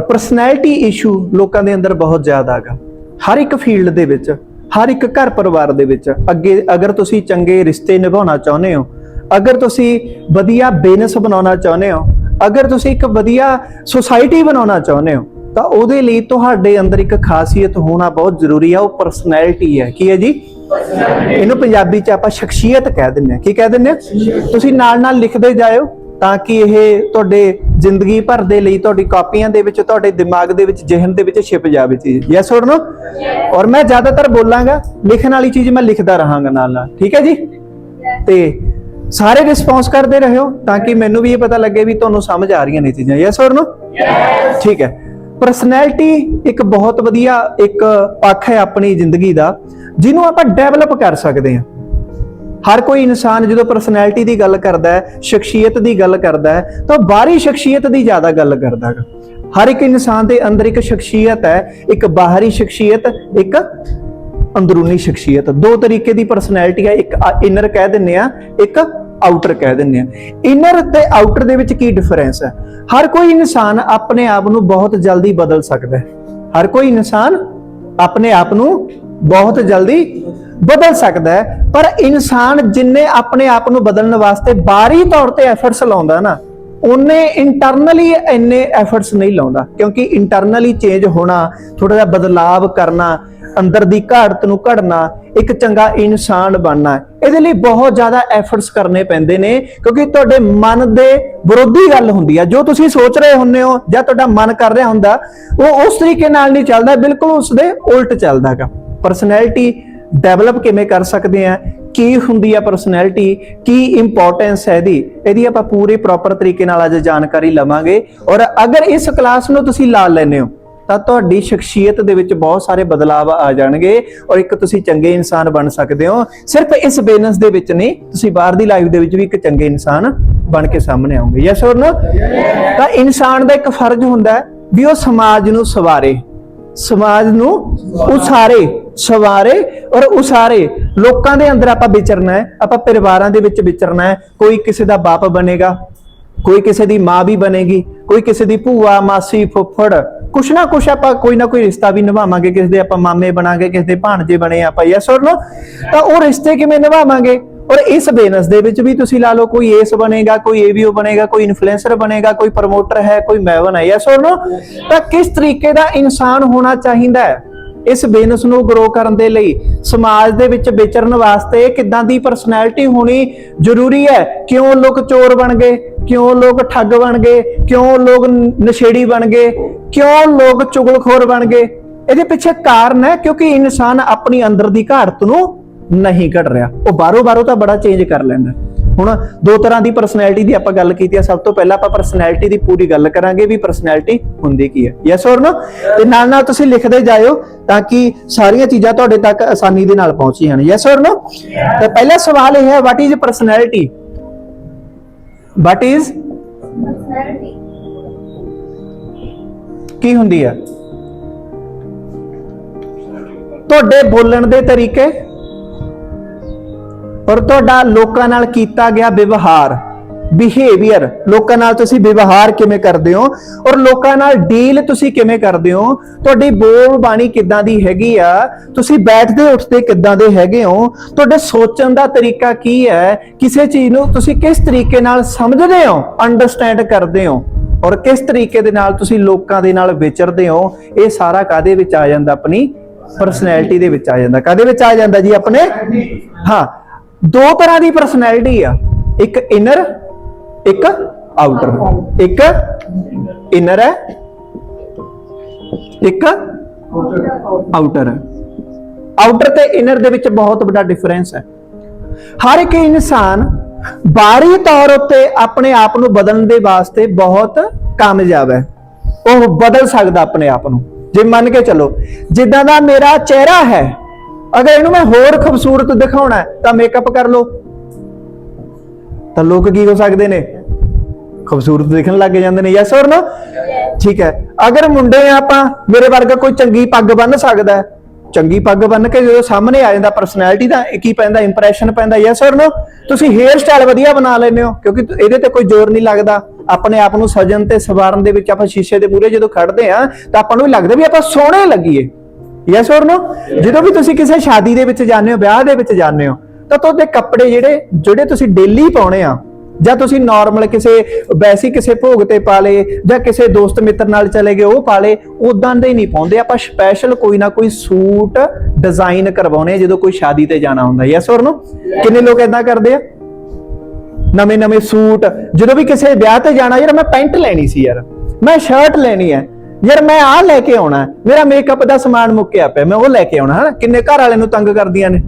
Personality issue ਲੋਕਾਂ ਦੇ ਅੰਦਰ ਬਹੁਤ ਜ਼ਿਆਦਾ ਹੈਗਾ। ਹਰ ਇੱਕ ਫੀਲਡ ਦੇ ਵਿੱਚ ਹਰ ਇੱਕ ਘਰ ਪਰਿਵਾਰ ਦੇ ਵਿੱਚ ਅੱਗੇ ਅਗਰ ਤੁਸੀਂ ਚੰਗੇ ਰਿਸ਼ਤੇ ਨਿਭਾਉਣਾ ਚਾਹੁੰਦੇ ਹੋ ਅਗਰ ਤੁਸੀਂ ਵਧੀਆ ਬਿਜ਼ਨਸ ਬਣਾਉਣਾ ਚਾਹੁੰਦੇ ਹੋ ਅਗਰ ਤੁਸੀਂ ਇੱਕ ਵਧੀਆ ਸੁਸਾਇਟੀ ਬਣਾਉਣਾ ਚਾਹੁੰਦੇ ਹੋ ਤਾਂ ਉਹਦੇ ਲਈ ਤੁਹਾਡੇ ਅੰਦਰ ਇੱਕ ਖਾਸੀਅਤ ਹੋਣਾ ਬਹੁਤ ਜ਼ਰੂਰੀ ਹੈ ਉਹ ਪਰਸਨੈਲਿਟੀ ਹੈ। ਕੀ ਹੈ ਜੀ? ਇਹਨੂੰ ਪੰਜਾਬੀ ਚ ਆਪਾਂ ਸ਼ਖਸੀਅਤ ਕਹਿ ਦਿੰਦੇ ਹਾਂ। ਕੀ ਕਹਿ ਦਿੰਦੇ ਹਾਂ? ਤੁਸੀਂ ਨਾਲ ਨਾਲ ਲਿਖਦੇ ਜਾਇਓ ਤਾਂ ਕਿ ਇਹ ਤੁਹਾਡੇ ਜ਼ਿੰਦਗੀ ਭਰ ਦੇ ਲਈ ਤੁਹਾਡੀ ਕਾਪੀਆਂ ਦੇ ਵਿੱਚ ਤੁਹਾਡੇ ਦਿਮਾਗ ਦੇ ਵਿੱਚ ਜ਼ਿਹਨ ਦੇ ਵਿੱਚ ਛਿਪ ਜਾਵੇ ਚੀਜ਼ ਯੈਸ ਔਰ ਨੋ ਔਰ ਮੈਂ ਜ਼ਿਆਦਾਤਰ ਬੋਲਾਂਗਾ ਲਿਖਣ ਵਾਲੀ ਚੀਜ਼ ਮੈਂ ਲਿਖਦਾ ਰਹਾਂਗਾ ਨਾਲ ਨਾਲ। ਠੀਕ ਹੈ ਜੀ? ਤੇ ਸਾਰੇ ਰਿਸਪੌਂਸ ਕਰਦੇ ਰਹਿਓ ਤਾਂ ਕਿ ਮੈਨੂੰ ਵੀ ਇਹ ਪਤਾ ਲੱਗੇ ਵੀ ਤੁਹਾਨੂੰ ਸਮਝ ਆ ਰਹੀਆਂ ਨੇ ਚੀਜ਼ਾਂ। ਯੈਸ ਔਰ ਨੋ ਠੀਕ ਹੈ। ਪਰਸਨੈਲਿਟੀ ਇੱਕ ਬਹੁਤ ਵਧੀਆ ਇੱਕ ਪੱਖ ਹੈ ਆਪਣੀ ਜ਼ਿੰਦਗੀ ਦਾ ਜਿਹਨੂੰ ਆਪਾਂ ਡਿਵੈਲਪ ਕਰ ਸਕਦੇ ਹਾਂ। ਹਰ ਕੋਈ ਇਨਸਾਨ ਜਦੋਂ ਪਰਸਨੈਲਿਟੀ ਦੀ ਗੱਲ ਕਰਦਾ ਹੈ, ਸ਼ਖਸੀਅਤ ਦੀ ਗੱਲ ਕਰਦਾ ਹੈ, ਤਾਂ ਬਾਹਰੀ ਸ਼ਖਸੀਅਤ ਦੀ ਜ਼ਿਆਦਾ ਗੱਲ ਕਰਦਾ ਹੈ ਹਰ ਇੱਕ ਇਨਸਾਨ ਦੇ ਅੰਦਰ ਇੱਕ ਸ਼ਖਸੀਅਤ ਹੈ, ਇੱਕ ਬਾਹਰੀ ਸ਼ਖਸੀਅਤ, ਇੱਕ ਅੰਦਰੂਨੀ ਸ਼ਖਸੀਅਤ। ਦੋ ਤਰੀਕੇ ਦੀ ਪਰਸਨੈਲਿਟੀ ਹੈ, ਇੱਕ ਇਨਰ ਕਹਿ ਦਿੰਨੇ ਆ ਇੱਕ ਆਊਟਰ ਕਹਿ ਦਿੰਨੇ ਆ ਇਨਰ ਤੇ ਆਊਟਰ ਦੇ ਵਿੱਚ ਕੀ ਡਿਫਰੈਂਸ ਹੈ? ਹਰ ਕੋਈ ਇਨਸਾਨ ਆਪਣੇ ਆਪ ਨੂੰ ਬਹੁਤ ਜਲਦੀ ਬਦਲ ਸਕਦਾ ਹੈ। ਹਰ ਕੋਈ ਇਨਸਾਨ ਆਪਣੇ ਆਪ ਨੂੰ ਬਹੁਤ ਜਲਦੀ ਬਦਲ ਸਕਦਾ ਹੈ। ਪਰ ਇਨਸਾਨ ਜਿੰਨੇ ਆਪਣੇ ਆਪ ਨੂੰ ਬਦਲਣ ਵਾਸਤੇ ਬਾਹਰੀ ਤੌਰ ਤੇ ਐਫਰਟਸ ਲਾਉਂਦਾ ਨਾ, ਉਹਨੇ ਇੰਟਰਨਲੀ ਇੰਨੇ ਐਫਰਟਸ ਨਹੀਂ ਲਾਉਂਦਾ। ਕਿਉਂਕਿ ਇੰਟਰਨਲੀ ਚੇਂਜ ਹੋਣਾ ਥੋੜਾ ਜਿਹਾ ਬਦਲਾਵ ਕਰਨਾ, ਅੰਦਰ ਦੀ ਘਾੜਤ ਨੂੰ ਘੜਨਾ, ਇੱਕ ਚੰਗਾ ਇਨਸਾਨ ਬਣਨਾ, ਇਹਦੇ ਲਈ ਬਹੁਤ ਜ਼ਿਆਦਾ ਐਫਰਟਸ ਕਰਨੇ ਪੈਂਦੇ ਨੇ। ਕਿਉਂਕਿ ਤੁਹਾਡੇ ਮਨ ਦੇ ਵਿਰੋਧੀ ਗੱਲ ਹੁੰਦੀ ਆ। ਜੋ ਤੁਸੀਂ ਸੋਚ ਰਹੇ ਹੁੰਦੇ ਹੋ ਜਾਂ ਤੁਹਾਡਾ ਮਨ ਕਰ ਰਿਹਾ ਹੁੰਦਾ, ਉਹ ਉਸ ਤਰੀਕੇ ਨਾਲ ਨਹੀਂ ਚੱਲਦਾ, ਬਿਲਕੁਲ ਉਸ ਦੇ ਉਲਟ ਚੱਲਦਾ ਹੈਗਾ ਪਰਸਨੈਲਿਟੀ ਡਿਵੈਲਪ ਕਿਵੇਂ ਕਰ ਸਕਦੇ ਆ? ਕੀ ਹੁੰਦੀ ਆ ਪਰਸਨੈਲਿਟੀ ਕੀ ਇੰਪੋਰਟੈਂਸ ਹੈ ਇਹਦੀ? ਇਹਦੀ ਆਪਾਂ ਪੂਰੀ ਪ੍ਰੋਪਰ ਤਰੀਕੇ ਨਾਲ ਅੱਜ ਜਾਣਕਾਰੀ ਲਵਾਂਗੇ। ਔਰ ਅਗਰ ਇਸ ਕਲਾਸ ਨੂੰ ਤੁਸੀਂ ਲਾ ਲੈਨੇ ਹੋ, ਤਾਂ ਤੁਹਾਡੀ ਸ਼ਖਸੀਅਤ ਦੇ ਵਿੱਚ ਬਹੁਤ ਸਾਰੇ ਬਦਲਾਅ ਆ ਜਾਣਗੇ ਔਰ ਇੱਕ ਤੁਸੀਂ ਚੰਗੇ ਇਨਸਾਨ ਬਣ ਸਕਦੇ ਹੋ। ਸਿਰਫ ਇਸ ਬਿਜ਼ਨਸ ਦੇ ਵਿੱਚ ਨਹੀਂ, ਤੁਸੀਂ ਬਾਹਰ ਦੀ ਲਾਈਫ ਦੇ ਵਿੱਚ ਵੀ ਇੱਕ ਚੰਗੇ ਇਨਸਾਨ ਬਣ ਕੇ ਸਾਹਮਣੇ ਆਉਂਗੇ। ਯੈਸ ਔਰ ਨੋ ਤਾਂ ਇਨਸਾਨ ਦਾ ਇੱਕ ਫਰਜ਼ ਹੁੰਦਾ ਹੈ ਵੀ ਉਹ ਸਮਾਜ ਨੂੰ ਸਵਾਰੇ। ਸਮਾਜ ਨੂੰ ਉਸਾਰੇ, ਸਵਾਰੇ ਔਰ ਉਸਾਰੇ। ਲੋਕਾਂ ਦੇ ਅੰਦਰ ਆਪਾਂ ਵਿਚਰਨਾ ਹੈ, ਆਪਾਂ ਪਰਿਵਾਰਾਂ ਦੇ ਵਿੱਚ ਵਿਚਰਨਾ ਹੈ, ਕੋਈ ਕਿਸੇ ਦਾ ਬਾਪ ਬਣੇਗਾ, ਕੋਈ ਕਿਸੇ ਦੀ ਮਾਂ ਵੀ ਬਣੇਗੀ, ਕੋਈ ਕਿਸੇ ਦੀ ਭੂਆ, ਮਾਸੀ, ਫੁੱਫੜ, ਕੁਛ ਨਾ ਕੁਛ ਆਪਾਂ ਕੋਈ ਨਾ ਕੋਈ ਰਿਸ਼ਤਾ ਵੀ ਨਿਭਾਵਾਂਗੇ, ਕਿਸੇ ਦੇ ਆਪਾਂ ਮਾਮੇ ਬਣਾਂਗੇ, ਕਿਸੇ ਦੇ ਭਾਣਜੇ ਬਣੇ ਆਪਾਂ ਯੈਸ ਔਰ ਨੋ ਤਾਂ ਉਹ ਰਿਸ਼ਤੇ ਕਿਵੇਂ ਨਿਭਾਵਾਂਗੇ? ਔਰ ਇਸ ਬਿਜ਼ਨਸ ਦੇ ਵਿੱਚ ਵੀ ਤੁਸੀਂ ਲਾ ਲਓ, ਕੋਈ ਏਸ ਬਣੇਗਾ, ਕੋਈ ਏਵੀਓ ਬਣੇਗਾ, ਕੋਈ ਇਨਫਲੂਐਂਸਰ ਬਣੇਗਾ, ਕੋਈ ਪ੍ਰਮੋਟਰ ਹੈ, ਕੋਈ ਮੈਵਨ ਹੈ ਯੈਸ ਔਰ ਨੋ ਤਾਂ ਕਿਸ ਤਰੀਕੇ ਦਾ ਇਨਸਾਨ ਹੋਣਾ ਚਾਹੀਦਾ ਹੈ ਇਸ ਬਿਜ਼ਨਸ ਨੂੰ ਗਰੋ ਕਰਨ ਦੇ ਲਈ? ਸਮਾਜ ਦੇ ਵਿੱਚ ਵਿਚਰਨ ਵਾਸਤੇ ਕਿੱਦਾਂ ਦੀ ਪਰਸਨੈਲਿਟੀ ਹੋਣੀ ਜ਼ਰੂਰੀ ਹੈ? ਕਿਉਂ ਲੋਕ ਚੋਰ ਬਣ ਗਏ? ਕਿਉਂ ਲੋਕ ਠੱਗ ਬਣ ਗਏ? ਕਿਉਂ ਲੋਕ ਨਸ਼ੇੜੀ ਬਣ ਗਏ? ਕਿਉਂ ਲੋਕ ਚੁਗਲਖੋਰ ਬਣ ਗਏ? ਇਹਦੇ ਪਿੱਛੇ ਕਾਰਨ ਹੈ ਕਿਉਂਕਿ ਇਨਸਾਨ ਆਪਣੀ ਅੰਦਰ ਦੀ ਘਾੜਤ ਨੂੰ ਨਹੀਂ ਘੜ ਰਿਹਾ। ਉਹ ਬਾਹਰੋਂ ਬਾਹਰੋਂ ਤਾਂ ਬੜਾ ਚੇਂਜ ਕਰ ਲੈਂਦਾ। ਹੁਣ ਦੋ ਤਰ੍ਹਾਂ ਦੀ ਪਰਸਨੈਲਿਟੀ ਦੀ ਆਪਾਂ ਗੱਲ ਕੀਤੀ ਹੈ ਸਭ ਤੋਂ ਪਹਿਲਾਂ ਆਪਾਂ ਪਰਸਨੈਲਿਟੀ ਦੀ ਪੂਰੀ ਗੱਲ ਕਰਾਂਗੇ ਵੀ ਪਰਸਨੈਲਿਟੀ ਹੁੰਦੀ ਕੀ ਹੈ। ਯੈਸ ਔਰ ਨੋ ਤੇ ਨਾਲ ਨਾਲ ਤੁਸੀਂ ਲਿਖਦੇ ਜਾਇਓ ਤਾਂ ਕਿ ਸਾਰੀਆਂ ਚੀਜ਼ਾਂ ਤੁਹਾਡੇ ਤੱਕ ਆਸਾਨੀ ਦੇ ਨਾਲ ਪਹੁੰਚ ਜਾਣ। ਯੈਸ ਔਰ ਨੋ ਤੇ ਪਹਿਲਾ ਸਵਾਲ ਇਹ ਹੈ what is personality what is ਕੀ ਹੁੰਦੀ ਹੈ ਤੁਹਾਡੇ ਬੋਲਣ ਦੇ ਤਰੀਕੇ ਔਰ ਤੁਹਾਡਾ ਲੋਕਾਂ ਨਾਲ ਕੀਤਾ ਗਿਆ ਵਿਵਹਾਰ ਬਿਹੇਵੀਅਰ ਲੋਕਾਂ ਨਾਲ ਤੁਸੀਂ ਵਿਵਹਾਰ ਕਿਵੇਂ ਕਰਦੇ ਹੋ? ਔਰ ਲੋਕਾਂ ਨਾਲ ਡੀਲ ਤੁਸੀਂ ਕਿਵੇਂ ਕਰਦੇ ਹੋ? ਤੁਹਾਡੀ ਬੋਲ ਬਾਣੀ ਕਿੱਦਾਂ ਦੀ ਹੈਗੀ ਆ? ਤੁਸੀਂ ਬੈਠਦੇ ਉੱਠਦੇ ਕਿੱਦਾਂ ਦੇ ਹੈਗੇ ਹੋ? ਤੁਹਾਡੇ ਸੋਚਣ ਦਾ ਤਰੀਕਾ ਕੀ ਹੈ? ਕਿਸੇ ਚੀਜ਼ ਨੂੰ ਤੁਸੀਂ ਕਿਸ ਤਰੀਕੇ ਨਾਲ ਸਮਝਦੇ ਹੋ ਅੰਡਰਸਟੈਂਡ ਕਰਦੇ ਹੋ? ਔਰ ਕਿਸ ਤਰੀਕੇ ਦੇ ਨਾਲ ਤੁਸੀਂ ਲੋਕਾਂ ਦੇ ਨਾਲ ਵਿਚਰਦੇ ਹੋ? ਇਹ ਸਾਰਾ ਕਾਦੇ ਵਿੱਚ ਆ ਜਾਂਦਾ ਆਪਣੀ ਪਰਸਨੈਲਿਟੀ ਦੇ ਵਿੱਚ ਆ ਜਾਂਦਾ। ਕਾਦੇ ਵਿੱਚ ਆ ਜਾਂਦਾ ਜੀ ਆਪਣੇ? ਹਾਂ ਦੋ ਤਰ੍ਹਾਂ ਦੀ ਪਰਸਨੈਲਿਟੀ ਆ। ਇੱਕ ਇਨਰ ਇੱਕ ਆਊਟਰ ਇੱਕ ਇਨਰ ਹੈ, ਇੱਕ ਆਊਟਰ ਹੈ। ਆਊਟਰ ਤੇ ਇਨਰ ਦੇ ਵਿੱਚ ਬਹੁਤ ਵੱਡਾ ਡਿਫਰੈਂਸ ਹੈ। ਹਰ ਇੱਕ ਇਨਸਾਨ ਬਾਹਰੀ ਤੌਰ ਉੱਤੇ ਆਪਣੇ ਆਪ ਨੂੰ ਬਦਲਣ ਦੇ ਵਾਸਤੇ ਬਹੁਤ ਕਾਮਯਾਬ ਹੈ। ਉਹ ਬਦਲ ਸਕਦਾ ਆਪਣੇ ਆਪ ਨੂੰ। ਜੇ ਮੰਨ ਕੇ ਚੱਲੋ, ਜਿੱਦਾਂ ਦਾ ਮੇਰਾ ਚਿਹਰਾ ਹੈ ਅਗਰ ਇਹਨੂੰ ਮੈਂ ਹੋਰ ਖੂਬਸੂਰਤ ਦਿਖਾਉਣਾ ਤਾਂ ਮੇਕਅਪ ਕਰ ਲਓ। ਤਾਂ ਲੋਕ ਕੀ ਹੋ ਸਕਦੇ ਨੇ? ਖੂਬਸੂਰਤ ਦਿਖਣ ਲੱਗ ਜਾਂਦੇ ਨੇ। ਯੈਸ ਔਰ ਨੋ ਠੀਕ ਹੈ। ਅਗਰ ਮੁੰਡੇ ਆ ਆਪਾਂ, ਮੇਰੇ ਵਰਗਾ ਕੋਈ ਚੰਗੀ ਪੱਗ ਬੰਨ ਸਕਦਾ ਹੈ। ਚੰਗੀ ਪੱਗ ਬੰਨ ਕੇ ਜਦੋਂ ਸਾਹਮਣੇ ਆ ਜਾਂਦਾ ਪਰਸਨੈਲਿਟੀ ਦਾ, ਇਹ ਕੀ ਪੈਂਦਾ? ਇੰਪ੍ਰੈਸ਼ਨ ਪੈਂਦਾ। ਯੈਸ ਔਰ ਨੋ ਤੁਸੀਂ ਹੇਅਰ ਸਟਾਈਲ ਵਧੀਆ ਬਣਾ ਲੈਂਦੇ ਹੋ, ਕਿਉਂਕਿ ਇਹਦੇ ਤੇ ਕੋਈ ਜ਼ੋਰ ਨਹੀਂ ਲੱਗਦਾ। ਆਪਣੇ ਆਪ ਨੂੰ ਸਜਣ ਤੇ ਸਵਾਰਨ ਦੇ ਵਿੱਚ ਆਪਾਂ ਸ਼ੀਸ਼ੇ ਦੇ ਮੂਹਰੇ ਜਦੋਂ ਖੜਦੇ ਆ ਤਾਂ ਆਪਾਂ ਨੂੰ ਵੀ ਲੱਗਦਾ ਵੀ ਆਪਾਂ ਸੋਹਣੇ ਲੱਗੀਏ। ਯੈਸ অর ਨੋ ਜਦੋਂ ਵੀ ਤੁਸੀਂ ਕਿਸੇ ਸ਼ਾਦੀ ਦੇ ਵਿੱਚ ਜਾਂਦੇ ਹੋ ਵਿਆਹ ਦੇ ਵਿੱਚ ਜਾਂਦੇ ਹੋ ਤਾਂ ਤੁਹਾਡੇ ਕੱਪੜੇ ਜਿਹੜੇ ਜਿਹੜੇ ਤੁਸੀਂ ਡੇਲੀ ਪਾਉਣੇ ਆ ਜਾਂ ਤੁਸੀਂ ਨਾਰਮਲ ਕਿਸੇ ਵੈਸੀ ਕਿਸੇ ਭੋਗ ਤੇ ਪਾ ਲੇ ਜਾਂ ਕਿਸੇ ਦੋਸਤ ਮਿੱਤਰ ਨਾਲ ਚਲੇ ਗਏ ਉਹ ਪਾ ਲੇ ਉਦਾਂ ਦੇ ਹੀ ਨਹੀਂ ਪਾਉਂਦੇ ਆਪਾਂ ਸਪੈਸ਼ਲ ਕੋਈ ਨਾ ਕੋਈ ਸੂਟ ਡਿਜ਼ਾਈਨ ਕਰਵਾਉਣੇ ਆ ਜਦੋਂ ਕੋਈ ਸ਼ਾਦੀ ਤੇ ਜਾਣਾ ਹੁੰਦਾ ਯੈਸ অর ਨੋ ਕਿੰਨੇ ਲੋਕ ਇਦਾਂ ਕਰਦੇ ਆ ਨਵੇਂ ਨਵੇਂ ਸੂਟ ਜਦੋਂ ਵੀ ਕਿਸੇ ਵਿਆਹ ਤੇ ਜਾਣਾ ਯਾਰ ਮੈਂ ਪੈਂਟ ਲੈਣੀ ਸੀ ਯਾਰ ਮੈਂ ਸ਼ਰਟ ਲੈਣੀ ਹੈ ਯਾਰ ਮੈਂ ਆਹ ਲੈ ਕੇ ਆਉਣਾ। ਮੇਰਾ ਮੇਕਅਪ ਦਾ ਸਮਾਨ ਮੁੱਕਿਆ ਪਿਆ ਮੈਂ ਉਹ ਲੈ ਕੇ ਆਉਣਾ ਹੈ ਕਿੰਨੇ ਘਰ ਵਾਲਿਆਂ ਨੂੰ ਤੰਗ ਕਰਦੀਆਂ ਨੇ?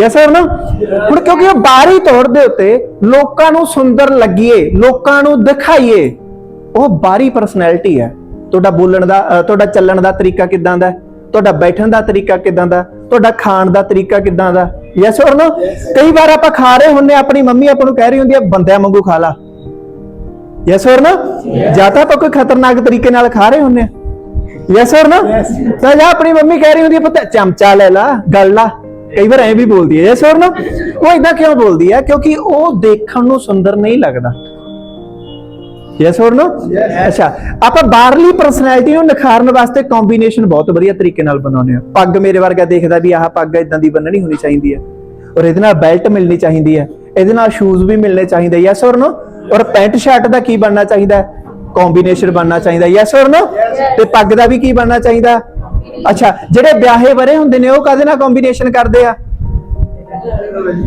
ਯੈਸ ਸਰ ਨਾ ਹੁਣ ਕਿਉਂਕਿ ਉਹ ਬਾਹਰੀ ਤੌਰ ਦੇ ਉੱਤੇ ਲੋਕਾਂ ਨੂੰ ਸੁੰਦਰ ਲੱਗੀਏ ਲੋਕਾਂ ਨੂੰ ਦਿਖਾਈਏ ਉਹ ਬਾਹਰੀ ਪਰਸਨੈਲਿਟੀ ਹੈ। ਤੁਹਾਡਾ ਬੋਲਣ ਦਾ ਤੁਹਾਡਾ ਚੱਲਣ ਦਾ ਤਰੀਕਾ ਕਿਦਾਂ ਦਾ? ਤੁਹਾਡਾ ਬੈਠਣ ਦਾ ਤਰੀਕਾ ਕਿਦਾਂ ਦਾ? ਤੁਹਾਡਾ ਖਾਣ ਦਾ ਤਰੀਕਾ ਕਿਦਾਂ ਦਾ? ਯੈਸ ਔਰ ਨੋ ਕਈ ਵਾਰ ਆਪਾਂ ਖਾ ਰਹੇ ਹੁੰਨੇ ਆਪਣੀ ਮੰਮੀ ਆਪਾਂ ਨੂੰ ਕਹਿ ਰਹੀ ਹੁੰਦੀ ਹੈ ਬੰਦਿਆਂ ਵਾਂਗੂ ਖਾ ਲਾ। ਯੈਸ ਔਰ ਨੋ ਜਾਂ ਤਾਂ ਕੋਈ ਖਤਰਨਾਕ ਤਰੀਕੇ ਨਾਲ ਖਾ ਰਹੇ ਹੁੰਨੇ ਯੈਸ ਔਰ ਨੋ ਤਾਂ ਜਾਂ ਆਪਣੀ ਮੰਮੀ ਕਹਿ ਰਹੀ ਹੁੰਦੀ ਹੈ ਪੁੱਤ ਚਮਚਾ ਲੈ ਲਾ ਗੱਲ ਲਾ। ਕਈ ਵਾਰ ਐਂ ਵੀ ਬੋਲਦੀ ਹੈ ਯੈਸ ਔਰ ਨੋ ਉਹ ਇਦਾਂ ਕਿਉਂ ਬੋਲਦੀ ਹੈ ਕਿਉਂਕਿ ਉਹ ਦੇਖਣ ਨੂੰ ਸੁੰਦਰ ਨਹੀਂ ਲੱਗਦਾ। ਯੈਸ ਔਰ ਨੋ ਅੱਛਾ ਆਪਾਂ ਬਾਹਰਲੀ ਪਰਸਨੈਲਿਟੀ ਨੂੰ ਨਿਖਾਰਨ ਵਾਸਤੇ ਕੰਬੀਨੇਸ਼ਨ ਬਹੁਤ ਵਧੀਆ ਤਰੀਕੇ ਨਾਲ ਬਣਾਉਂਦੇ ਆ। ਪੱਗ ਮੇਰੇ ਵਰਗਾ ਦੇਖਦਾ ਵੀ ਆਹ ਪੱਗ ਇਦਾਂ ਦੀ ਬੰਨਣੀ ਹੋਣੀ ਚਾਹੀਦੀ ਹੈ ਔਰ ਇਹਦੇ ਨਾਲ ਬੈਲਟ ਮਿਲਣੀ ਚਾਹੀਦੀ ਹੈ ਇਹਦੇ ਨਾਲ ਸ਼ੂਜ਼ ਵੀ ਮਿਲਣੇ ਚਾਹੀਦੇ ਯੈਸ ਔਰ ਨੋ ਔਰ ਪੈਂਟ ਸ਼ਰਟ ਦਾ ਕੀ ਬਣਨਾ ਚਾਹੀਦਾ? ਕੰਬੀਨੇਸ਼ਨ ਬਣਨਾ ਚਾਹੀਦਾ। ਯੈਸ ਔਰ ਨੋ ਤੇ ਪੱਗ ਦਾ ਵੀ ਕੀ ਬਣਨਾ ਚਾਹੀਦਾ? ਅੱਛਾ ਜਿਹੜੇ ਵਿਆਹੇ ਬਰੇ ਹੁੰਦੇ ਨੇ ਉਹ ਕਾਦੇ ਨਾਲ ਕੰਬੀਨੇਸ਼ਨ ਕਰਦੇ ਆ?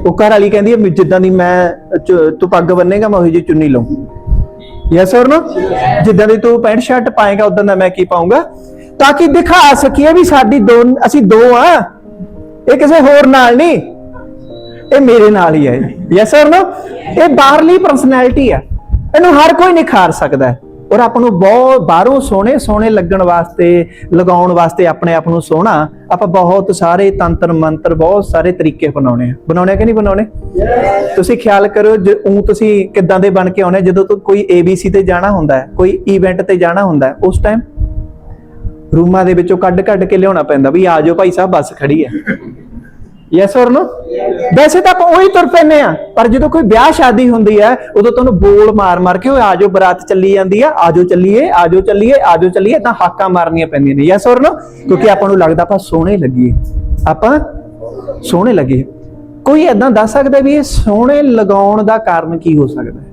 ਉਹ ਘਰ ਵਾਲੀ ਕਹਿੰਦੀ ਹੈ, ਜਿੱਦਾਂ ਦੀ ਮੈਂ ਤੂੰ ਪੱਗ ਬੰਨੇਗਾ ਮੈਂ ਉਹੀ ਜਿਹੀ ਚੁੰਨੀ ਲਊਂ। ਯੈਸ ਔਰ ਨੋ ਜਿੱਦਾਂ ਦੀ ਤੂੰ ਪੈਂਟ ਸ਼ਰਟ ਪਾਏਗਾ ਉਦਾਂ ਦਾ ਮੈਂ ਕੀ ਪਾਉਂਗਾ ਤਾਂ ਕਿ ਦਿਖਾ ਸਕੀਏ ਵੀ ਸਾਡੀ ਦੋ ਅਸੀਂ ਦੋ ਆ। ਇਹ ਕਿਸੇ ਹੋਰ ਨਾਲ ਨਹੀਂ। ਇਹ ਮੇਰੇ ਨਾਲ ਹੀ ਹੈ ਯੈਸ ਔਰ ਨੋ ਇਹ ਬਾਹਰਲੀ ਪਰਸਨੈਲਿਟੀ ਆ। ਇਹਨੂੰ ਹਰ ਕੋਈ ਨਿਖਾਰ ਸਕਦਾ। ਹੈ ਔਰ ਆਪਾਂ ਨੂੰ ਬਹੁਤ ਬਾਹਰੋਂ ਸੋਹਣੇ ਸੋਹਣੇ ਲੱਗਣ ਵਾਸਤੇ, ਲਗਾਉਣ ਵਾਸਤੇ ਆਪਣੇ ਆਪ ਨੂੰ ਸੋਹਣਾ, ਆਪਾਂ ਬਹੁਤ ਸਾਰੇ ਤੰਤਰ ਮੰਤਰ, ਬਹੁਤ ਸਾਰੇ ਤਰੀਕੇ ਬਣਾਉਣੇ ਆ। ਬਣਾਉਣੇ ਕਿ ਨਹੀਂ ਬਣਾਉਣੇ? ਤੁਸੀਂ ਖਿਆਲ ਕਰੋ ਜੇ ਉਂ ਤੁਸੀਂ ਕਿੱਦਾਂ ਦੇ ਬਣ ਕੇ ਆਉਣੇ ਜਦੋਂ ਤੋਂ ਕੋਈ ABC ਤੇ ਜਾਣਾ ਹੁੰਦਾ ਹੈ, ਕੋਈ ਇਵੈਂਟ ਤੇ ਜਾਣਾ ਹੁੰਦਾ ਹੈ, ਉਸ ਟਾਈਮ ਰੂਮਾਂ ਦੇ ਵਿੱਚੋਂ ਕੱਢ ਕੱਢ ਕੇ ਲਿਆਉਣਾ ਪੈਂਦਾ ਵੀ ਆ ਜਾਓ ਭਾਈ ਸਾਹਿਬ, ਬੱਸ ਖੜੀ ਹੈ। ਯੈਸ ਔਰ ਨੋ ਵੈਸੇ ਤਾਂ ਆਪਾਂ ਉਹੀ ਤੁਰ ਪੈਨੇ ਆ ਪਰ ਜਦੋਂ ਕੋਈ ਵਿਆਹ ਸ਼ਾਦੀ ਹੁੰਦੀ ਹੈ, ਉਦੋਂ ਤੁਹਾਨੂੰ ਬੋਲ ਮਾਰ ਮਾਰ ਕੇ ਉਹ ਆਜੋ ਬਰਾਤ ਚੱਲੀ ਜਾਂਦੀ ਆ ਆਜੋ ਚੱਲੀਏ ਆਜੋ ਚੱਲੀਏ ਆਜੋ ਚੱਲੀਏ, ਤਾਂ ਹਾਕਾਂ ਮਾਰਨੀਆਂ ਪੈਂਦੀਆਂ ਨੇ। ਯੈਸ ਔਰ ਨੋ ਕਿਉਂਕਿ ਆਪਾਂ ਨੂੰ ਲੱਗਦਾ ਆਪਾਂ ਸੋਹਣੇ ਲੱਗੀਏ ਆਪਾਂ ਸੋਹਣੇ ਲੱਗੀਏ ਕੋਈ ਐਦਾਂ ਦੱਸ ਸਕਦਾ ਵੀ ਇਹ ਸੋਹਣੇ ਲਗਾਉਣ ਦਾ ਕਾਰਨ ਕੀ ਹੋ ਸਕਦਾ ਹੈ?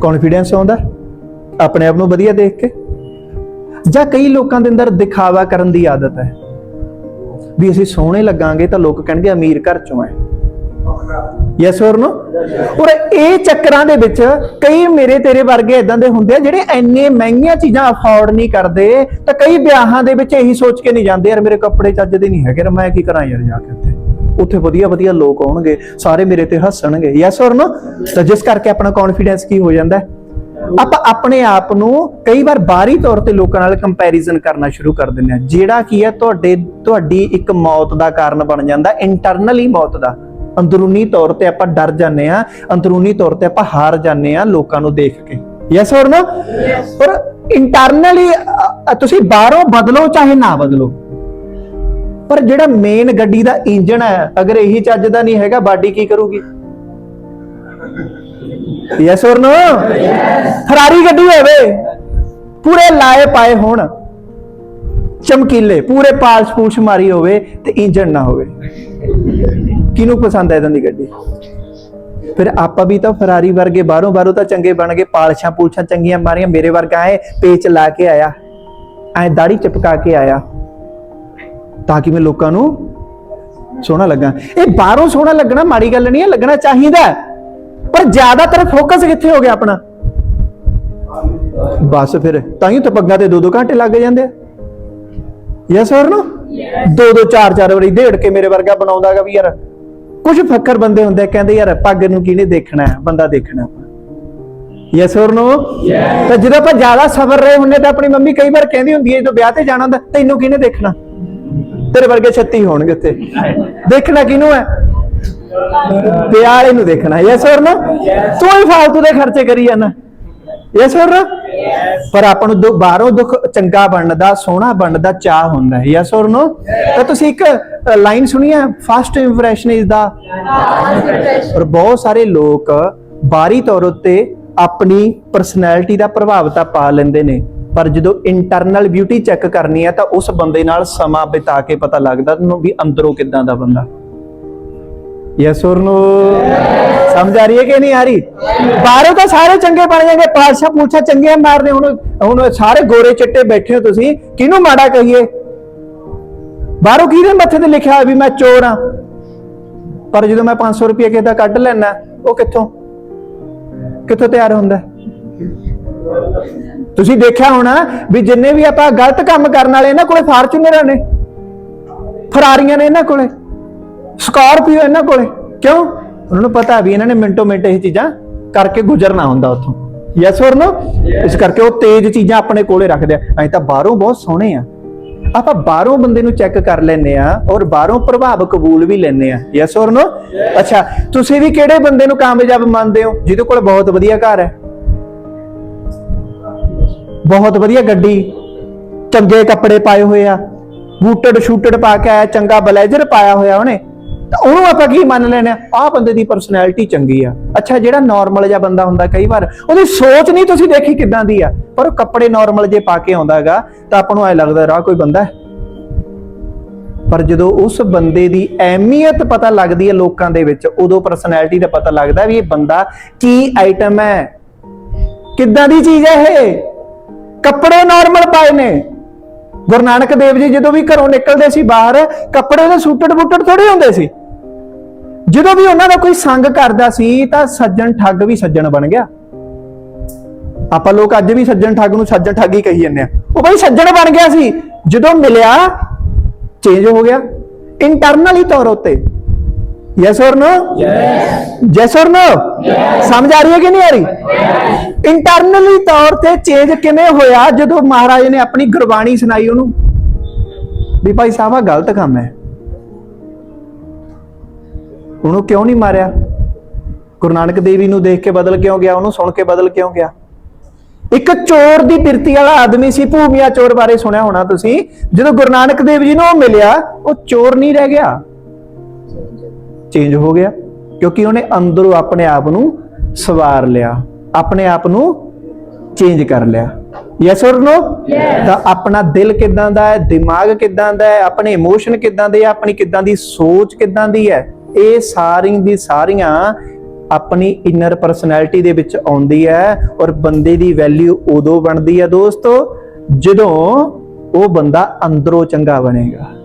ਕੌਨਫੀਡੈਂਸ ਆਉਂਦਾ। ਆਪਣੇ ਆਪ ਨੂੰ ਵਧੀਆ ਦੇਖ ਕੇ। ਜਾਂ ਕਈ ਲੋਕਾਂ ਦੇ ਅੰਦਰ ਦਿਖਾਵਾ ਕਰਨ ਦੀ ਆਦਤ ਹੈ। ਵੀ ਅਸੀਂ ਸੋਹਣੇ ਲੱਗਾਂਗੇ ਤਾਂ ਲੋਕ ਕਹਿਣਗੇ, ਅਮੀਰ ਘਰ ਚੋਂ ਹੈ। ਯੈਸ ਔਰ ਨੋ ਔਰ ਇਹ ਚੱਕਰਾਂ ਦੇ ਵਿੱਚ ਕਈ ਮੇਰੇ ਤੇਰੇ ਵਰਗੇ ਇਦਾਂ ਦੇ ਹੁੰਦੇ ਆ, ਜਿਹੜੇ ਇੰਨੇ ਮਹਿੰਗੀਆਂ ਚੀਜ਼ਾਂ ਅਫੋਰਡ ਨਹੀਂ ਕਰਦੇ, ਤਾਂ ਕਈ ਵਿਆਹਾਂ ਦੇ ਵਿੱਚ ਇਹੀ ਸੋਚ ਕੇ ਨਹੀਂ ਜਾਂਦੇ, ਯਾਰ ਮੇਰੇ ਕੱਪੜੇ ਚੱਜ ਦੇ ਨਹੀਂ ਹੈਗੇ ਮੈਂ ਕੀ ਕਰਾਂ ਯਾਰ ਜਾ ਕੇ ਉੱਥੇ। ਉੱਥੇ ਵਧੀਆ ਵਧੀਆ ਲੋਕ ਆਉਣਗੇ, ਸਾਰੇ ਮੇਰੇ ਤੇ ਹੱਸਣਗੇ। ਯੈਸ ਔਰ ਨੋ ਤਾਂ ਜਿਸ ਕਰਕੇ ਆਪਣਾ ਕੌਨਫੀਡੈਂਸ ਕੀ ਹੋ ਜਾਂਦਾ ਹੈ? ਆਪਾਂ ਆਪਣੇ ਆਪ ਨੂੰ ਕਈ ਵਾਰ ਬਾਹਰੀ ਤੌਰ ਤੇ ਲੋਕਾਂ ਨਾਲ ਕੰਪੈਰੀਜ਼ਨ ਕਰਨਾ ਸ਼ੁਰੂ ਕਰ ਦਿੰਦੇ ਆ ਜਿਹੜਾ ਕੀ ਹੈ ਤੁਹਾਡੇ ਤੁਹਾਡੀ ਇੱਕ ਮੌਤ ਦਾ ਕਾਰਨ ਬਣ ਜਾਂਦਾ ਇੰਟਰਨਲੀ ਮੌਤ ਦਾ। ਅੰਦਰੂਨੀ ਤੌਰ ਤੇ ਆਪਾਂ ਡਰ ਜਾਂਦੇ ਆ ਅੰਦਰੂਨੀ ਤੌਰ ਤੇ ਆਪਾਂ ਹਾਰ ਜਾਂਦੇ ਆ ਲੋਕਾਂ ਨੂੰ ਦੇਖ ਕੇ। ਯੈਸ ਔਰ ਨੋ ਪਰ ਇੰਟਰਨਲੀ ਤੁਸੀਂ ਬਾਹਰੋਂ ਬਦਲੋ ਚਾਹੇ ਨਾ ਬਦਲੋ। ਪਰ ਜਿਹੜਾ ਮੇਨ ਗੱਡੀ ਦਾ ਇੰਜਨ ਹੈ ਅਗਰ ਇਹੀ ਚੱਜ ਦਾ ਨਹੀਂ ਹੈਗਾ ਬਾਡੀ ਕੀ ਕਰੂਗੀ? ਯੈਸ ਔਰ ਨੋ ਫਰਾਰੀ ਗੱਡੀ ਹੋਵੇ। ਪੂਰੇ ਲਾਏ ਪਾਏ ਹੋਣ। ਚਮਕੀਲੇ, ਪੂਰੇ ਪਾਲਸ਼ ਪੂਛ ਮਾਰੀ ਹੋਵੇ ਤੇ ਇੰਜਨ ਨਾ ਹੋਵੇ। ਕਿਹਨੂੰ ਪਸੰਦ ਹੈ ਇਦਾਂ ਦੀ ਗੱਡੀ? ਫਿਰ ਆਪਾਂ ਵੀ ਤਾਂ ਫਰਾਰੀ ਵਰਗੇ ਬਾਹਰੋਂ ਬਾਹਰੋਂ ਤਾਂ ਚੰਗੇ ਬਣ ਗਏ, ਪਾਲਸ਼ਾਂ ਪੂਛਾਂ ਚੰਗੀਆਂ ਮਾਰੀਆਂ, ਮੇਰੇ ਵਰਗਾ ਐ ਪੇਚ ਲਾ ਕੇ ਆਇਆ। ਐ ਦਾੜੀ ਚਿਪਕਾ ਕੇ ਆਇਆ। ਤਾਂ ਕਿ ਮੈਂ ਲੋਕਾਂ ਨੂੰ ਸੋਹਣਾ ਲੱਗਾ। ਇਹ ਬਾਹਰੋਂ ਸੋਹਣਾ ਲੱਗਣਾ ਮਾੜੀ ਗੱਲ ਨਹੀਂ ਹੈ, ਲੱਗਣਾ ਚਾਹੀਦਾ ਪਰ ਜ਼ਿਆਦਾਤਰ ਫੋਕਸ ਕਿੱਥੇ ਹੋ ਗਿਆ ਆਪਣਾ? ਬਸ ਫਿਰ ਤਾਂ ਹੀ ਤਾਂ ਪੱਗਾਂ ਤੇ 2-2 ਘੰਟੇ ਲੱਗ ਜਾਂਦੇ ਆ। ਯੈਸ ਸਰ ਨਾ ਦੋ ਦੋ ਚਾਰ ਚਾਰ ਵਾਰੀ ਢੇੜ ਕੇ ਮੇਰੇ ਵਰਗਾ ਬਣਾਉਂਦਾਗਾ ਵੀ ਯਾਰ ਕੁਝ ਫੱਕਰ ਬੰਦੇ ਹੁੰਦੇ ਆ, ਕਹਿੰਦੇ ਯਾਰ ਪੱਗ ਨੂੰ ਕਿਹਨੇ ਦੇਖਣਾ ਹੈ ਬੰਦਾ ਦੇਖਣਾ ਯੈਸ ਔਰ ਨੋ ਤਾਂ ਜਦੋਂ ਆਪਾਂ ਜ਼ਿਆਦਾ ਸਬਰ ਰਹੇ ਹੁੰਨੇ ਤਾਂ ਆਪਣੀ ਮੰਮੀ ਕਈ ਵਾਰ ਕਹਿੰਦੀ ਹੁੰਦੀ ਹੈ ਜਦੋਂ ਵਿਆਹ ਤੇ ਜਾਣਾ ਹੁੰਦਾ ਤੈਨੂੰ ਕਿਹਨੇ ਦੇਖਣਾ? ਤੇਰੇ ਵਰਗੇ 36 ਹੋਣਗੇ ਉੱਥੇ। ਦੇਖਣਾ ਕਿਹਨੂੰ ਹੈ? ਵਿਆਹ ਵਾਲੇ ਨੂੰ ਦੇਖਣਾ। ਯੈਸ ਔਰ ਨੋ ਤੂੰ ਹੀ ਫਾਲਤੂ ਦੇ ਖਰਚੇ ਕਰੀ ਜਾਂਦਾ ਯੈਸ ਔਰ ਪਰ ਆਪਾਂ ਨੂੰ ਬਾਹਰੋਂ ਦੁੱਖ ਚੰਗਾ ਬਣਨ ਦਾ ਸੋਹਣਾ ਬਣਨ ਦਾ ਚਾਹ ਹੁੰਦਾ ਹੈ। ਯੈਸ ਔਰ ਨੋ ਤਾਂ ਤੁਸੀਂ ਇੱਕ ਲਾਈਨ ਸੁਣੀ ਹੈ ਫਸਟ ਇੰਪ੍ਰੈਸ਼ਨ ਇਜ਼ ਦਾ ਪਰ ਬਹੁਤ ਸਾਰੇ ਲੋਕ ਬਾਹਰੀ ਤੌਰ ਉੱਤੇ ਆਪਣੀ ਪਰਸਨੈਲਿਟੀ ਦਾ ਪ੍ਰਭਾਵ ਤਾਂ ਪਾ ਲੈਂਦੇ ਨੇ। ਪਰ ਜਦੋਂ ਇੰਟਰਨਲ ਬਿਊਟੀ ਚੈੱਕ ਕਰਨੀ ਹੈ ਤਾਂ ਉਸ ਬੰਦੇ ਨਾਲ ਸਮਾਂ ਬਿਤਾ ਕੇ ਪਤਾ ਲੱਗਦਾ ਤੁਹਾਨੂੰ ਵੀ ਅੰਦਰੋਂ ਕਿਦਾਂ ਦਾ ਬੰਦਾ। ਯੈਸ ਔਰ ਨੋ ਸਮਝ ਆ ਰਹੀ ਹੈ ਕਿ ਨਹੀਂ ਆ ਰਹੀ ਬਾਹਰੋਂ ਤਾਂ ਸਾਰੇ ਚੰਗੇ ਬਣ ਜਾਣਗੇ ਪਾਸ਼ਾ ਪੂਛਾ ਚੰਗੇ ਮਾਰਨੇ ਹੁਣ ਹੁਣ ਸਾਰੇ ਗੋਰੇ ਚਿੱਟੇ ਬੈਠੇ ਹੋ ਤੁਸੀਂ ਕਿਹਨੂੰ ਮਾੜਾ ਕਹੀਏ ਬਾਹਰੋਂ ਕਿਹਦੇ ਮੱਥੇ ਤੇ ਲਿਖਿਆ ਹੋਇਆ ਵੀ ਮੈਂ ਚੋਰ ਆ ਪਰ ਜਦੋਂ ਮੈਂ 500 ਰੁਪਏ ਕਿਸੇ ਦਾ ਕੱਢ ਲੈਣਾ ਉਹ ਕਿੱਥੋਂ ਕਿੱਥੋਂ ਤਿਆਰ ਹੁੰਦਾ ਤੁਸੀਂ ਦੇਖਿਆ ਹੋਣਾ ਵੀ ਜਿੰਨੇ ਵੀ ਆਪਾਂ ਗਲਤ ਕੰਮ ਕਰਨ ਵਾਲੇ ਇਹਨਾਂ ਕੋਲੇ ਫਾਰਚੂਨਰਾਂ ਨੇ ਫਰਾਰੀਆਂ ਨੇ ਇਹਨਾਂ ਕੋਲੇ ਸਕਾਰਪੀਓ ਇਹਨਾਂ ਕੋਲੇ। ਕਿਉਂ? ਉਹਨਾਂ ਨੂੰ ਪਤਾ ਵੀ ਇਹਨਾਂ ਨੇ ਮਿੰਟੋ ਮਿੰਟ ਇਹ ਚੀਜ਼ਾਂ ਕਰਕੇ ਗੁਜ਼ਰਨਾ ਹੁੰਦਾ ਉੱਥੋਂ। ਯੈਸ ਔਰ ਨੋ ਇਸ ਕਰਕੇ ਉਹ ਤੇਜ਼ ਚੀਜ਼ਾਂ ਆਪਣੇ ਕੋਲੇ ਰੱਖਦੇ ਆ। ਅਸੀਂ ਤਾਂ ਬਾਹਰੋਂ ਬਹੁਤ ਸੋਹਣੇ ਆ। ਆਪਾਂ ਬਾਹਰੋਂ ਬੰਦੇ ਨੂੰ ਚੈੱਕ ਕਰ ਲੈਨੇ ਆ ਔਰ ਬਾਹਰੋਂ ਪ੍ਰਭਾਵ ਕਬੂਲ ਵੀ ਲੈਨੇ ਆ। ਯੈਸ ਔਰ ਨੋ ਅੱਛਾ ਤੁਸੀਂ ਵੀ ਕਿਹੜੇ ਬੰਦੇ ਨੂੰ ਕਾਮਯਾਬ ਮੰਨਦੇ ਹੋ? ਜਿਹਦੇ ਕੋਲ ਬਹੁਤ ਵਧੀਆ ਘਰ ਹੈ। ਬਹੁਤ ਵਧੀਆ ਗੱਡੀ ਚੰਗੇ ਕੱਪੜੇ ਪਾਏ ਹੋਏ ਆ। ਬੂਟਡ ਸ਼ੂਟਡ ਪਾ ਕੇ ਆਇਆ ਚੰਗਾ ਬਲੇਜ਼ਰ ਪਾਇਆ ਹੋਇਆ ਉਹਨੇ। ਤਾਂ ਉਹਨੂੰ ਆਪਾਂ ਕੀ ਮੰਨ ਲੈਣੇ? ਆ ਆਹ ਬੰਦੇ ਦੀ ਪਰਸਨੈਲਿਟੀ ਚੰਗੀ ਆ। ਅੱਛਾ, ਜਿਹੜਾ ਨਾਰਮਲ ਜਿਹਾ ਬੰਦਾ ਹੁੰਦਾ ਕਈ ਵਾਰ, ਉਹਦੀ ਸੋਚ ਨਹੀਂ ਤੁਸੀਂ ਦੇਖੀ ਕਿਦਾਂ ਦੀ ਆ। ਪਰ ਉਹ ਕੱਪੜੇ ਨਾਰਮਲ ਜੇ ਪਾ ਕੇ ਆਉਂਦਾ ਹੈਗਾ, ਤਾਂ ਆਪਾਂ ਨੂੰ ਐ ਲੱਗਦਾ, ਰਾਹ ਕੋਈ ਬੰਦਾ ਹੈ? ਪਰ ਜਦੋਂ ਉਸ ਬੰਦੇ ਦੀ ਅਹਿਮੀਅਤ ਪਤਾ ਲੱਗਦੀ ਹੈ ਲੋਕਾਂ ਦੇ ਵਿੱਚ, ਉਦੋਂ ਪਰਸਨੈਲਿਟੀ ਦਾ ਪਤਾ ਲੱਗਦਾ ਵੀ ਇਹ ਬੰਦਾ ਕੀ ਆਈਟਮ ਹੈ। ਕਿੱਦਾਂ ਦੀ ਚੀਜ਼ ਹੈ ਇਹ? ਕੱਪੜੇ ਨਾਰਮਲ ਪਾਏ ਨੇ। ਗੁਰੂ ਨਾਨਕ ਦੇਵ ਜੀ ਜਦੋਂ ਵੀ ਘਰੋਂ ਨਿਕਲਦੇ ਸੀ ਬਾਹਰ, ਕੱਪੜੇ ਦੇ ਸੂਟਡ ਬੂਟਡ ਥੋੜੇ ਹੁੰਦੇ ਸੀ। ਜਦੋਂ ਵੀ ਉਹਨਾਂ ਦਾ ਕੋਈ ਸੰਗ ਕਰਦਾ ਸੀ ਤਾਂ ਸੱਜਣ ਠੱਗ ਵੀ ਸੱਜਣ ਬਣ ਗਿਆ। ਆਪਾਂ ਲੋਕ ਅੱਜ ਵੀ ਸੱਜਣ ਠੱਗ ਨੂੰ ਸੱਜਣ ਠੱਗ ਹੀ ਕਹੀ ਜਾਂਦੇ ਆ। ਉਹ ਬਈ ਸੱਜਣ ਬਣ ਗਿਆ ਸੀ। ਜਦੋਂ ਮਿਲਿਆ ਚੇਂਜ ਹੋ ਗਿਆ। ਇੰਟਰਨਲੀ ਤੌਰ ਉੱਤੇ। ਯੈਸ ਔਰ ਨੋ ਯੈਸ ਯੈਸ ਔਰ ਨੋ ਸਮਝ ਆ ਰਹੀ ਹੈ ਕਿ ਨਹੀਂ ਆ ਰਹੀ? ਇੰਟਰਨਲੀ ਤੌਰ ਤੇ ਚੇਂਜ ਕਿਵੇਂ ਹੋਇਆ ਜਦੋਂ ਮਹਾਰਾਜ ਨੇ ਆਪਣੀ ਗੁਰਬਾਣੀ ਸੁਣਾਈ ਉਹਨੂੰ? ਵੀ ਭਾਈ ਸਾਹਿਬ ਆ ਗਲਤ ਕੰਮ ਹੈ। ਉਹਨੂੰ ਕਿਉਂ ਨਹੀਂ ਮਾਰਿਆ? ਗੁਰੂ ਨਾਨਕ ਦੇਵੀ ਨੂੰ ਦੇਖ ਕੇ ਬਦਲ ਕਿਉਂ ਗਿਆ? ਉਹਨੂੰ ਸੁਣ ਕੇ ਬਦਲ ਕਿਉਂ ਗਿਆ? ਇੱਕ ਚੋਰ ਦੀ ਪਿਰਤੀ ਵਾਲਾ ਆਦਮੀ ਸੀ ਭੂਮੀਆ ਚੋਰ ਬਾਰੇ ਸੁਣਿਆ ਹੋਣਾ ਤੁਸੀਂ। ਜਦੋਂ ਗੁਰੂ ਨਾਨਕ ਦੇਵ ਜੀ ਨੂੰ ਉਹ ਮਿਲਿਆ ਉਹ ਚੋਰ ਨਹੀਂ ਰਹਿ ਗਿਆ। ਚੇਂਜ ਹੋ ਗਿਆ ਕਿਉਂਕਿ ਉਹਨੇ ਅੰਦਰੋਂ ਆਪਣੇ ਆਪ ਨੂੰ ਸਵਾਰ ਲਿਆ। ਆਪਣੇ ਆਪ ਨੂੰ ਚੇਂਜ ਕਰ ਲਿਆ। ਯੈਸ অর ਨੋ ਤਾਂ ਆਪਣਾ ਦਿਲ ਕਿਦਾਂ ਦਾ ਹੈ? ਦਿਮਾਗ ਕਿਦਾਂ ਦਾ ਹੈ? ਆਪਣੇ ਇਮੋਸ਼ਨ ਕਿਦਾਂ ਦੇ ਆ? ਆਪਣੀ ਕਿਦਾਂ ਦੀ ਸੋਚ ਕਿਦਾਂ ਦੀ ਹੈ? ਇਹ ਸਾਰੀ ਦੀ ਸਾਰੀਆਂ ਆਪਣੀ ਇਨਰ ਪਰਸਨੈਲਿਟੀ ਦੇ ਵਿੱਚ ਆਉਂਦੀ ਹੈ ਔਰ ਬੰਦੇ ਦੀ ਵੈਲਿਊ ਉਦੋਂ ਬਣਦੀ ਹੈ ਦੋਸਤੋ ਜਦੋਂ ਉਹ ਬੰਦਾ ਅੰਦਰੋਂ ਚੰਗਾ ਬਣੇਗਾ।